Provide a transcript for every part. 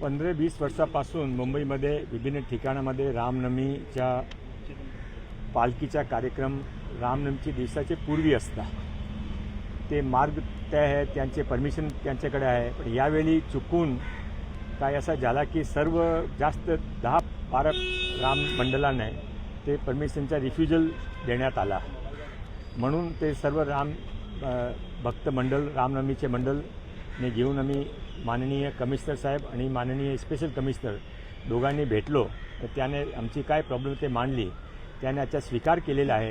पंधरा वीस वर्षापासून मुंबईमध्ये विभिन्न ठिकाणामध्ये रामनवमीच्या पालखीचा कार्यक्रम रामनवमीची दिवसाचे पूर्वी असतात. ते मार्ग तय आहे त्यांचे परमिशन त्यांच्याकडे आहे. पण यावेळी चुकून काय असा झाला की सर्व जास्त दहा बारा राम मंडळांना ते परमिशनचा रिफ्युजल देण्यात आला. म्हणून ते सर्व राम भक्त मंडळ रामनवमीचे ने घेऊन आम्ही माननीय कमिशनर साहेब आणि माननीय स्पेशल कमिशनर दोघांनी भेटलो. तर त्याने आमची काय प्रॉब्लेम ते मांडली. त्याने याचा स्वीकार केलेला आहे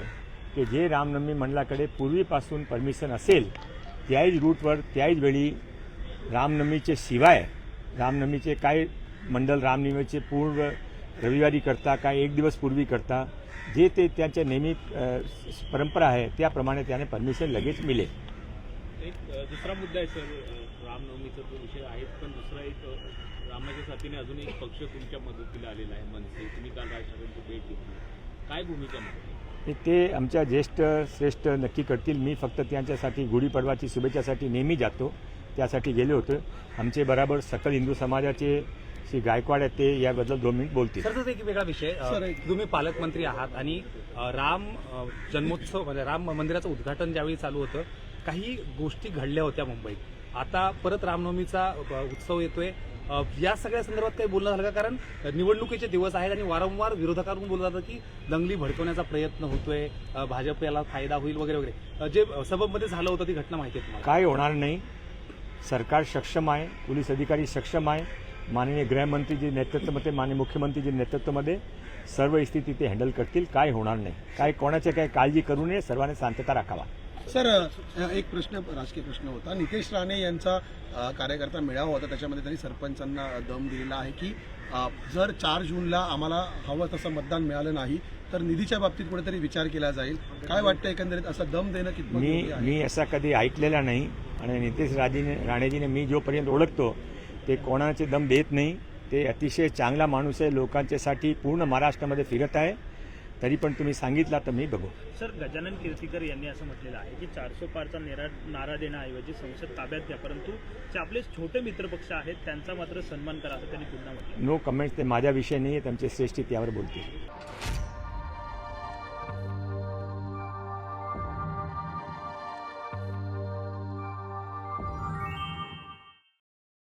की जे रामनवमी मंडळाकडे पूर्वीपासून परमिशन असेल त्याच रूटवर त्याच वेळी रामनवमीचे शिवाय रामनवमीचे काय मंडळ रामनवमीचे पूर्ण रविवारी करता काय एक दिवस पूर्वी करता जे ते त्यांच्या नेहमी परंपरा आहे त्याप्रमाणे त्याने परमिशन लगेच मिळेल एक दुसरा मुद्दा आहे सर रामनवमीचा जो विषय आहे पण दुसरा एक रामाच्या साथीने अजून एक पक्ष तुमच्या मदतीला आलेला आहे मनसे. तुम्ही काल राज ठाकरेंची भेट घेतली. काय भूमिका म्हणते ते आमच्या ज्येष्ठ श्रेष्ठ नक्की करतील. मी फक्त त्यांच्यासाठी गुढीपाडवाची शुभेच्छासाठी नेहमी जातो. त्यासाठी गेले होते. आमचे बराबर सकल हिंदू समाजाचे श्री गायकवाड आहेत ते याबद्दल दोन मिनिट बोलतील. सर एक वेगळा विषय. तुम्ही पालकमंत्री आहात आणि राम जन्मोत्सव म्हणजे राम मंदिराचं उद्घाटन ज्यावेळी चालू होतं काही गोष्टी घडल्या होत्या मुंबईत. आता परत रामनवमीचा उत्सव येतोय. या सगळ्या संदर्भात काही बोलणं झालं का? कारण निवडणुकीचे दिवस आहेत आणि वारंवार विरोधकांकडून बोललं जातं की दंगली भडकवण्याचा प्रयत्न होतोय भाजप याला फायदा होईल वगैरे वगैरे. जे सबबमध्ये झालं होतं ती घटना माहिती आहे तुम्हाला. काय होणार नाही. सरकार सक्षम आहे पोलीस अधिकारी सक्षम आहे. माननीय गृहमंत्रीजी नेतृत्वामध्ये माननीय मुख्यमंत्रीजी नेतृत्वामध्ये सर्व स्थिती ते हँडल करतील. काय होणार नाही. काय कोणाचे काय काळजी करू नये सर्वांनी शांतता राखावा. सर एक प्रश्न राजकीय प्रश्न होता. नितेश राणे यांचा कार्यकर्ता मेळावा होता. त्याच्यामध्ये त्यांनी सरपंचांना दम दिलेला आहे की जर चार जूनला आम्हाला हवं तसं मतदान मिळालं नाही तर निधीच्या बाबतीत कुठेतरी विचार केला जाईल. काय वाटतं एकंदरीत? असं दम देणं कितपत मी? मी असा कधी ऐकलेला नाही. आणि नितेश राजेने राणेजीने मी जोपर्यंत ओळखतो ते कोणाचे दम देत नाही. ते अतिशय चांगला माणूस आहे. लोकांच्यासाठी पूर्ण महाराष्ट्रामध्ये फिरत आहे. तरी पण तुम्ही सांगितला तर मी बघू. सर गजानन कीर्तीकर यांनी असं म्हटलेलं आहे की चारसो पारचा नेरा नारा देण्याऐवजी संसद ताब्यात घ्या परंतु जे आपले छोटे मित्रपक्ष आहेत त्यांचा मात्र सन्मान करा असं त्यांनी पुन्हा म्हटलं. नो कमेंट्स ते माझा विषय नाही आहे त्यांचे श्रेष्ठी त्यावर बोलतील.